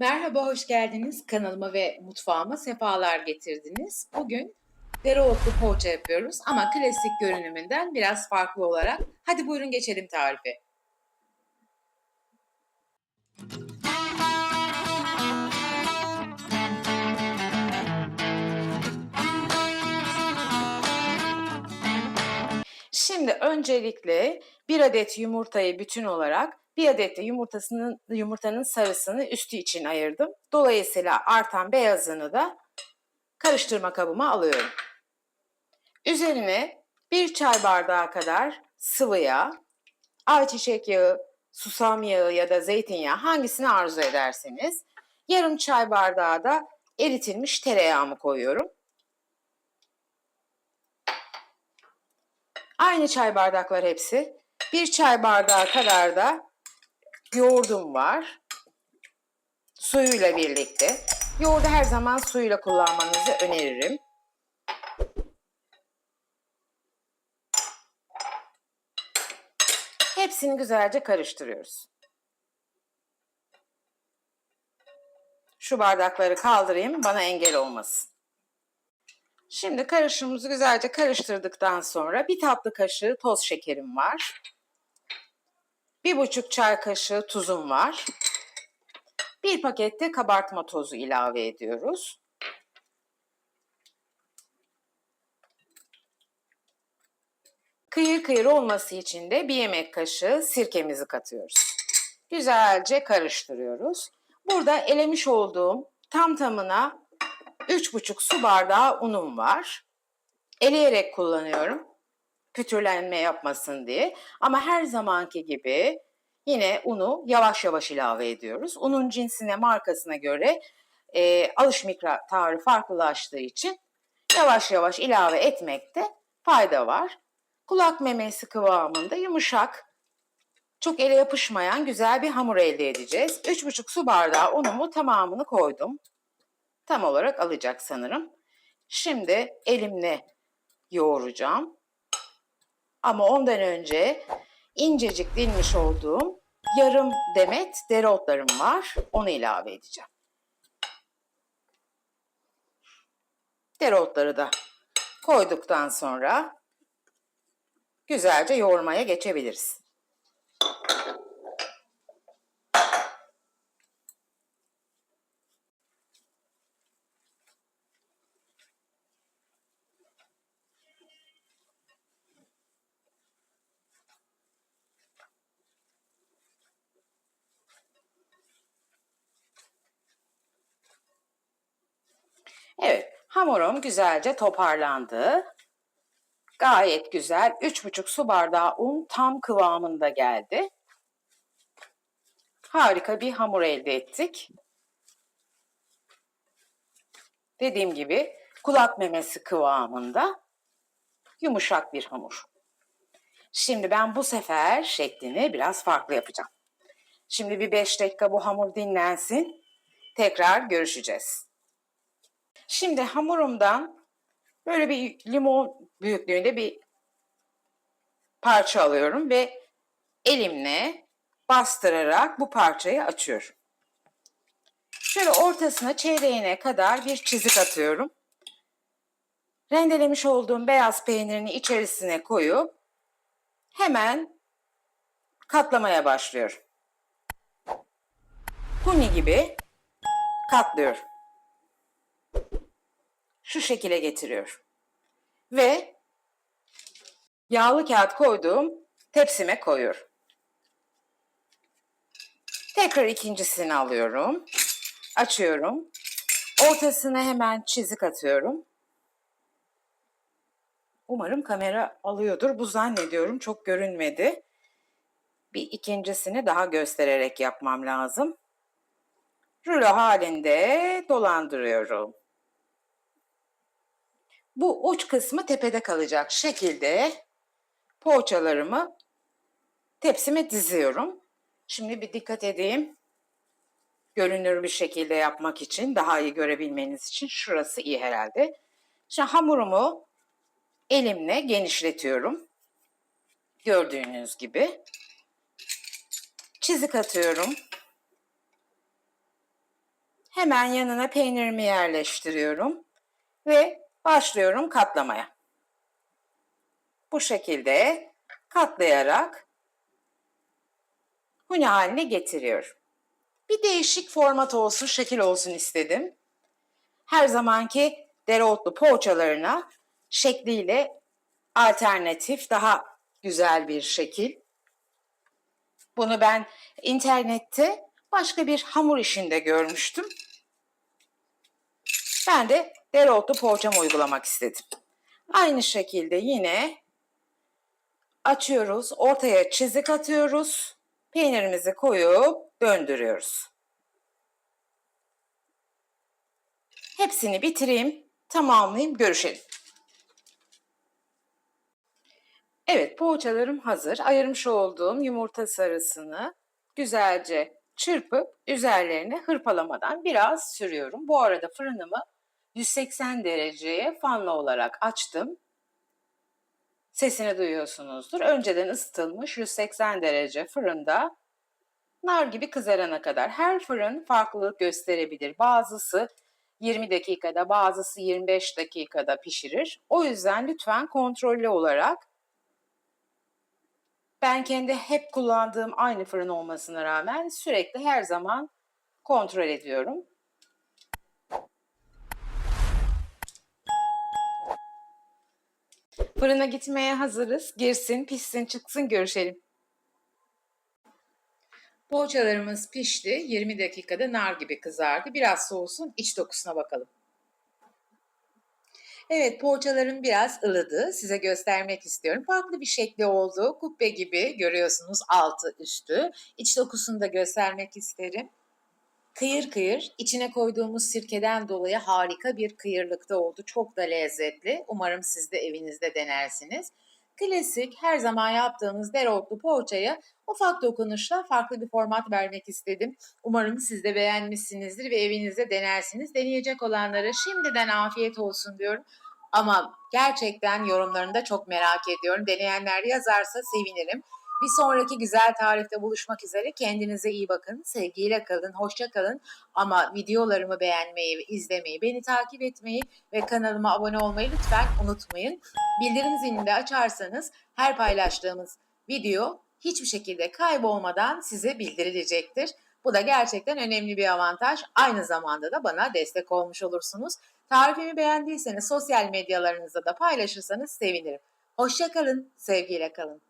Merhaba, hoş geldiniz. Kanalıma ve mutfağıma sefalar getirdiniz. Bugün dereotlu poğaça yapıyoruz ama klasik görünümünden biraz farklı olarak. Hadi buyurun geçelim tarife. Şimdi öncelikle bir adet yumurtayı bütün olarak bir adet de yumurtasının yumurtanın sarısını üstü için ayırdım. Dolayısıyla artan beyazını da karıştırma kabıma alıyorum. Üzerine bir çay bardağı kadar sıvı yağ, ayçiçek yağı, susam yağı ya da zeytinyağı hangisini arzu ederseniz yarım çay bardağı da eritilmiş tereyağımı koyuyorum. Aynı çay bardaklar hepsi. Bir çay bardağı kadar da yoğurdum var. Suyuyla birlikte. Yoğurdu her zaman suyla kullanmanızı öneririm. Hepsini güzelce karıştırıyoruz. Şu bardakları kaldırayım bana engel olmasın. Şimdi karışımımızı güzelce karıştırdıktan sonra bir tatlı kaşığı toz şekerim var. Bir buçuk çay kaşığı tuzum var. Bir pakette kabartma tozu ilave ediyoruz. Kıyır kıyır olması için de bir yemek kaşığı sirkemizi katıyoruz. Güzelce karıştırıyoruz. Burada elemiş olduğum tam tamına 3,5 su bardağı unum var. Eleyerek kullanıyorum. Pütürlenme yapmasın diye. Ama her zamanki gibi yine unu yavaş yavaş ilave ediyoruz. Unun cinsine, markasına göre e, alış miktarı farklılaştığı için yavaş yavaş ilave etmekte fayda var. Kulak memesi kıvamında yumuşak, çok ele yapışmayan güzel bir hamur elde edeceğiz. 3,5 su bardağı unumu tamamını koydum tam olarak alacak sanırım. Şimdi elimle yoğuracağım. Ama ondan önce incecik dilmiş olduğum yarım demet dereotlarım var. Onu ilave edeceğim. Dereotları da koyduktan sonra güzelce yoğurmaya geçebiliriz. Evet, hamurum güzelce toparlandı. Gayet güzel. 3,5 su bardağı un tam kıvamında geldi. Harika bir hamur elde ettik. Dediğim gibi kulak memesi kıvamında yumuşak bir hamur. Şimdi ben bu sefer şeklini biraz farklı yapacağım. Şimdi bir 5 dakika bu hamur dinlensin. Tekrar görüşeceğiz. Şimdi hamurumdan böyle bir limon büyüklüğünde bir parça alıyorum ve elimle bastırarak bu parçayı açıyorum. Şöyle ortasına çeyreğine kadar bir çizik atıyorum. Rendelemiş olduğum beyaz peynirini içerisine koyup hemen katlamaya başlıyorum. Huni gibi katlıyorum şu şekile getiriyor. Ve yağlı kağıt koyduğum tepsime koyuyorum. Tekrar ikincisini alıyorum. Açıyorum. Ortasına hemen çizik atıyorum. Umarım kamera alıyordur. Bu zannediyorum çok görünmedi. Bir ikincisini daha göstererek yapmam lazım. Rulo halinde dolandırıyorum. Bu uç kısmı tepede kalacak şekilde poğaçalarımı tepsime diziyorum. Şimdi bir dikkat edeyim. Görünür bir şekilde yapmak için, daha iyi görebilmeniz için şurası iyi herhalde. Şimdi hamurumu elimle genişletiyorum. Gördüğünüz gibi. Çizik atıyorum. Hemen yanına peynirimi yerleştiriyorum ve başlıyorum katlamaya. Bu şekilde katlayarak huni haline getiriyorum. Bir değişik format olsun, şekil olsun istedim. Her zamanki dereotlu poğaçalarına şekliyle alternatif, daha güzel bir şekil. Bunu ben internette başka bir hamur işinde görmüştüm. Ben de dereotlu poğaçamı uygulamak istedim. Aynı şekilde yine açıyoruz, ortaya çizik atıyoruz, peynirimizi koyup döndürüyoruz. Hepsini bitireyim, tamamlayayım, görüşelim. Evet, poğaçalarım hazır. Ayırmış olduğum yumurta sarısını güzelce çırpıp üzerlerine hırpalamadan biraz sürüyorum. Bu arada fırınımı 180 dereceye fanlı olarak açtım. Sesini duyuyorsunuzdur. Önceden ısıtılmış 180 derece fırında nar gibi kızarana kadar. Her fırın farklılık gösterebilir. Bazısı 20 dakikada, bazısı 25 dakikada pişirir. O yüzden lütfen kontrollü olarak ben kendi hep kullandığım aynı fırın olmasına rağmen sürekli her zaman kontrol ediyorum. Fırına gitmeye hazırız. Girsin, pişsin, çıksın görüşelim. Poğaçalarımız pişti. 20 dakikada nar gibi kızardı. Biraz soğusun, iç dokusuna bakalım. Evet, poğaçalarım biraz ılıdı. Size göstermek istiyorum. Farklı bir şekli oldu. Kubbe gibi görüyorsunuz altı üstü. İç dokusunu da göstermek isterim. Kıyır kıyır, içine koyduğumuz sirkeden dolayı harika bir kıyırlıkta oldu. Çok da lezzetli. Umarım siz de evinizde denersiniz. Klasik her zaman yaptığımız dereotlu poğaçaya ufak dokunuşla farklı bir format vermek istedim. Umarım siz de beğenmişsinizdir ve evinizde denersiniz. Deneyecek olanlara şimdiden afiyet olsun diyorum. Ama gerçekten yorumlarını da çok merak ediyorum. Deneyenler yazarsa sevinirim. Bir sonraki güzel tarifte buluşmak üzere. Kendinize iyi bakın. Sevgiyle kalın. Hoşça kalın. Ama videolarımı beğenmeyi, izlemeyi, beni takip etmeyi ve kanalıma abone olmayı lütfen unutmayın. Bildirim zilini de açarsanız her paylaştığımız video hiçbir şekilde kaybolmadan size bildirilecektir. Bu da gerçekten önemli bir avantaj. Aynı zamanda da bana destek olmuş olursunuz. Tarifimi beğendiyseniz sosyal medyalarınızda da paylaşırsanız sevinirim. Hoşça kalın, sevgiyle kalın.